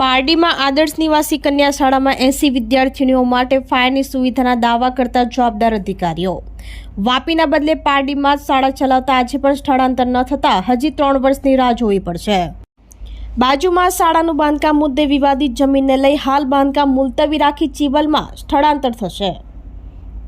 પારડીમાં આદર્શ નિવાસી કન્યા શાળામાં એસી વિદ્યાર્થીનીઓ માટે ફાયરની સુવિધાના દાવા કરતા જવાબદાર અધિકારીઓ. વાપીના બદલે પારડીમાં શાળા ચલાવતા આજે પણ સ્થળાંતર ન થતાં હજી ત્રણ વર્ષની રાહ જોવી પડશે. બાજુમાં શાળાનું બાંધકામ મુદ્દે વિવાદિત જમીનને લઈ હાલ બાંધકામ મુલતવી રાખી ચીવલમાં સ્થળાંતર થશે.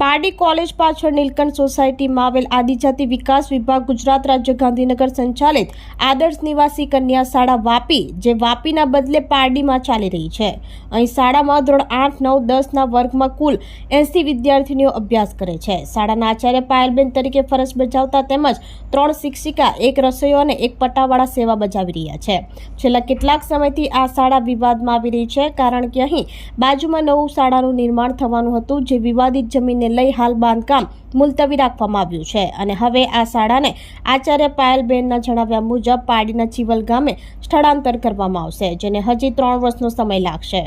પારડી કોલેજ પાછળ નીલકંઠ સોસાયટીમાં આવેલ આદિજાતિ વિકાસ વિભાગ ગુજરાત રાજ્ય ગાંધીનગર સંચાલિત આદર્શ નિવાસી કન્યા શાળા વાપી, જે વાપીના બદલે પારડીમાં ચાલી રહી છે. અહીં શાળામાં ધોરણ આઠ, નવ, દસના વર્ગમાં કુલ એંસી વિદ્યાર્થીનીઓ અભ્યાસ કરે છે. શાળાના આચાર્ય પાયલબેન તરીકે ફરજ બજાવતા તેમજ ત્રણ શિક્ષિકા, એક રસોઈઓ અને એક પટ્ટાવાળા સેવા બજાવી રહ્યા છે. છેલ્લા કેટલાક સમયથી આ શાળા વિવાદમાં આવી રહી છે, કારણ કે અહીં બાજુમાં નવું શાળાનું નિર્માણ થવાનું હતું, જે વિવાદિત જમીનને લઈ હાલ બાંધકામ મુલતવી રાખવામાં આવ્યું છે. અને હવે આ શાળાને આચાર્ય પાયલબેનના જણાવ્યા મુજબ પાડીના ચીવલ ગામે સ્થળાંતર કરવામાં આવશે, જેને હજી ત્રણ વર્ષનો સમય લાગશે.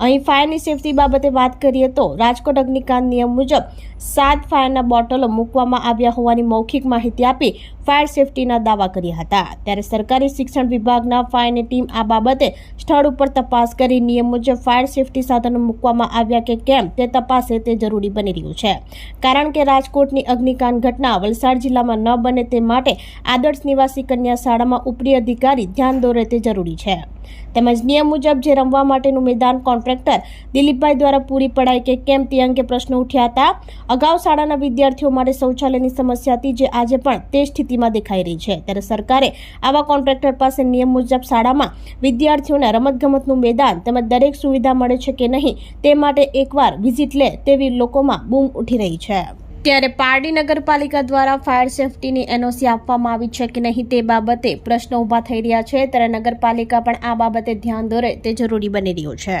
અહીં ફાયરની સેફટી બાબતે વાત કરીએ તો રાજકોટ અગ્નિકાંડ નિયમ મુજબ સાત ફાયરના બોટલો મૂકવામાં આવ્યા હોવાની મૌખિક માહિતી આપી ફાયર સેફટીના દાવા કર્યા હતા. ત્યારે સરકારી શિક્ષણ વિભાગના ફાયરની ટીમ આ બાબતે સ્થળ ઉપર તપાસ કરી નિયમ મુજબ ફાયર સેફટી સાધનો મૂકવામાં આવ્યા કે કેમ તે તપાસે તે જરૂરી બની રહ્યું છે. કારણ કે રાજકોટની અગ્નિકાંડ ઘટના વલસાડ જિલ્લામાં ન બને તે માટે આદર્શ નિવાસી કન્યા શાળામાં ઉપરી અધિકારી ધ્યાન દોરે તે જરૂરી છે. તેમજ નિયમ મુજબ જે રમવા માટેનું મેદાન કોન્ટ્રાક્ટર દિલીપભાઈ દ્વારા પૂરી પડાય કે કેમ તે અંગે પ્રશ્નો ઉઠ્યા હતા. અગાઉ શાળાના વિદ્યાર્થીઓ માટે શૌચાલયની સમસ્યા હતી જે આજે પણ તે સ્થિતિમાં દેખાઈ રહી છે. ત્યારે સરકારે આવા કોન્ટ્રાક્ટર પાસે નિયમ મુજબ શાળામાં વિદ્યાર્થીઓને રમતગમતનું મેદાન તેમજ દરેક સુવિધા મળે છે કે નહીં તે માટે એકવાર વિઝિટ લે તેવી લોકોમાં બૂમ ઉઠી રહી છે. ત્યારે પારડી નગરપાલિકા દ્વારા ફાયર સેફટીની એનઓસી આપવામાં આવી છે કે નહીં તે બાબતે પ્રશ્નો ઊભા થઈ રહ્યા છે. ત્યારે નગરપાલિકા પણ આ બાબતે ધ્યાન દોરે તે જરૂરી બની રહ્યું છે.